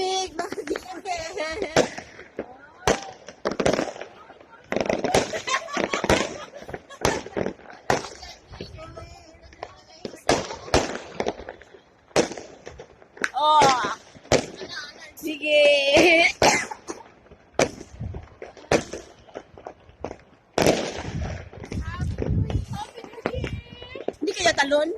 tahimik. Bakit Oh. Sige. Hindi kaya? Talon,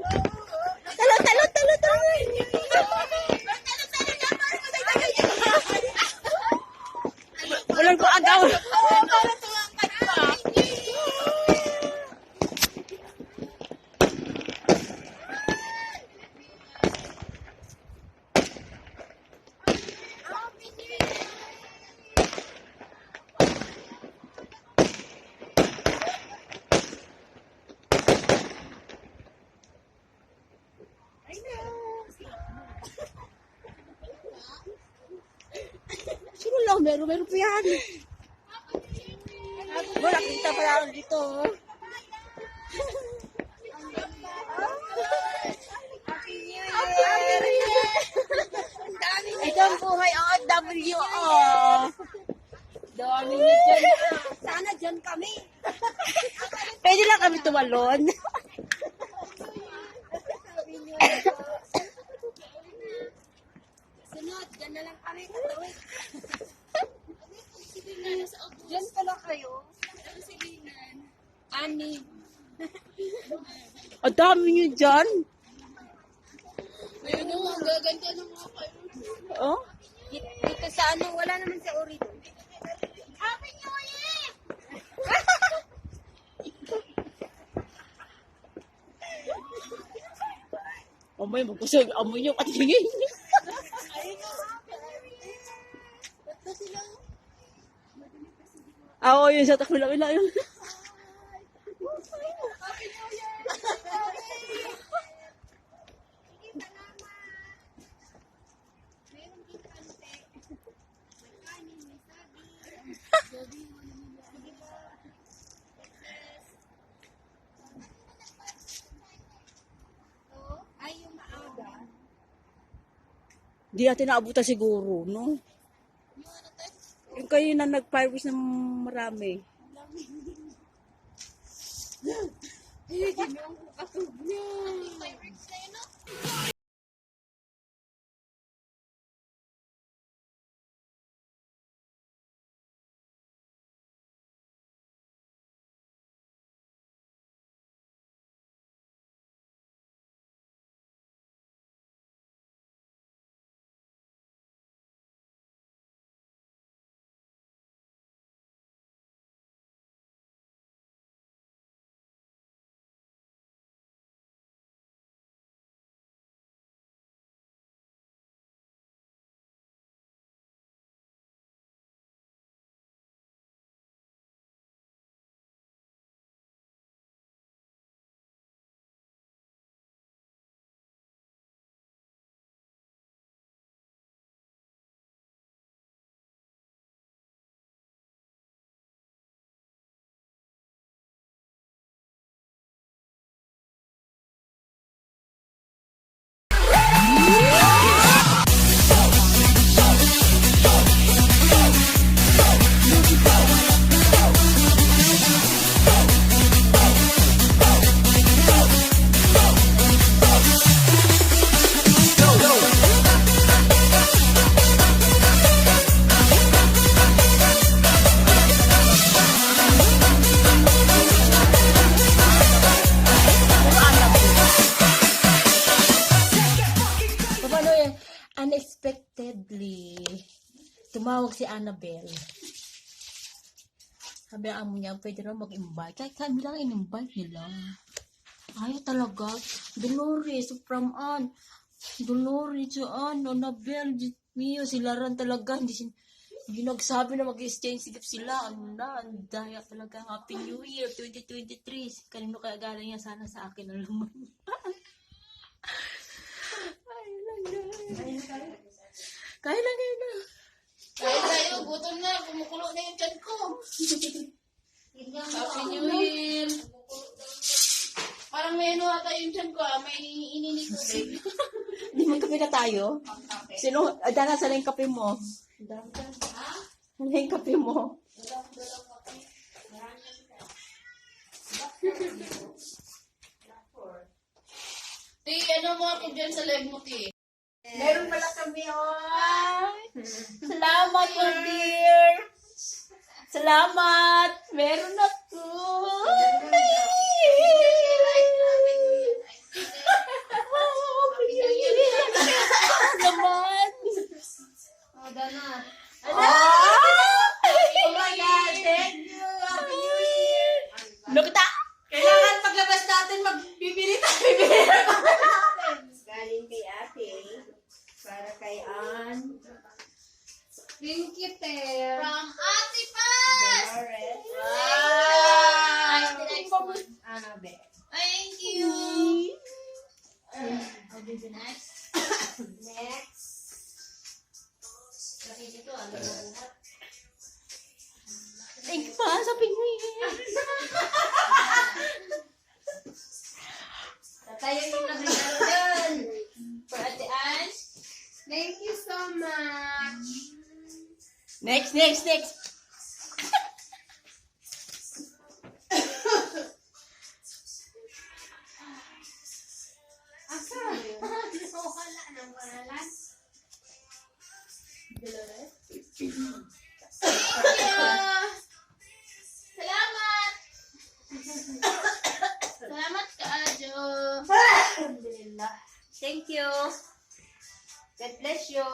Sino lang? Meron, meron pa yan. Wala, kita pa lang dito. Ito ang buhay OFW. Oh. Dami niyo ah. Sana dyan kami. Pwede lang kami tumalon. Sunod, dyan na lang kami. Dyan pala kayo. Ani. Ang dami niyo dyan. Ayun o, ang gaganda ng mga kayo. Oh? Dito sa ano, wala naman sa ori doon. Happy New Year! Amoy, magkusog. Amoy yung katingin. Ah, Oo, yun sa takmila-mila yun. Ay, yung maaga. Di natin naabutan siguro, no? Yung kayo na nag-fireworks ng marami. Ay, ginawang ko katog niya. Tumawag si Annabelle. Sabi ang amo niya, pwede na mag-invite. Kahit kami lang in-invite nila. Ayaw talaga. Dolores, from Ann. Dolores, Ann, Annabelle, Diyos mio, sila rin talaga. Hindi, sin- hindi nagsabi na mag-exchange gift sila. Ano na, ang daya talaga. Happy New Year 2023. Kanino kaya galing yan? Sana sa akin ang laman. Ay, lang Kaya lang kayo na. Kaya tayo, gutom na. Kumukulo na yung tiyan ko. Happy New Year! Parang may ano ata yung dyan ko, ah, may ininikot eh. Hindi magkape na tayo? Sino, ah, Dana, saan yung kape mo? Saan yung kape mo? Ti, ano mo ako dyan sa live mo, Ti? Meron pala kami, oh. Salamat, my dear! Salamat! Meron ako! Naman! Oh, Dana. Oh my God, thank you. Happy New Year. Look at that! Kailangan paglabas natin, magbibili tayo. Bibili na natin. Galing kay ate. Para kay Ann. Thank you, Te. From Ate Paz! Dolores. Ay, Wow. the next one. Annabelle. Thank you. I'll do the next. Next. Kasi dito, ano ba buhat? Thank pa sa pingwin. Tayo yung nagregalo dyan. For Ate Ange. Thank you so much. Next, next, next. Asa? wala ng paralan. Salamat! Salamat ka, Ajo. Alhamdulillah. Thank you. God bless you.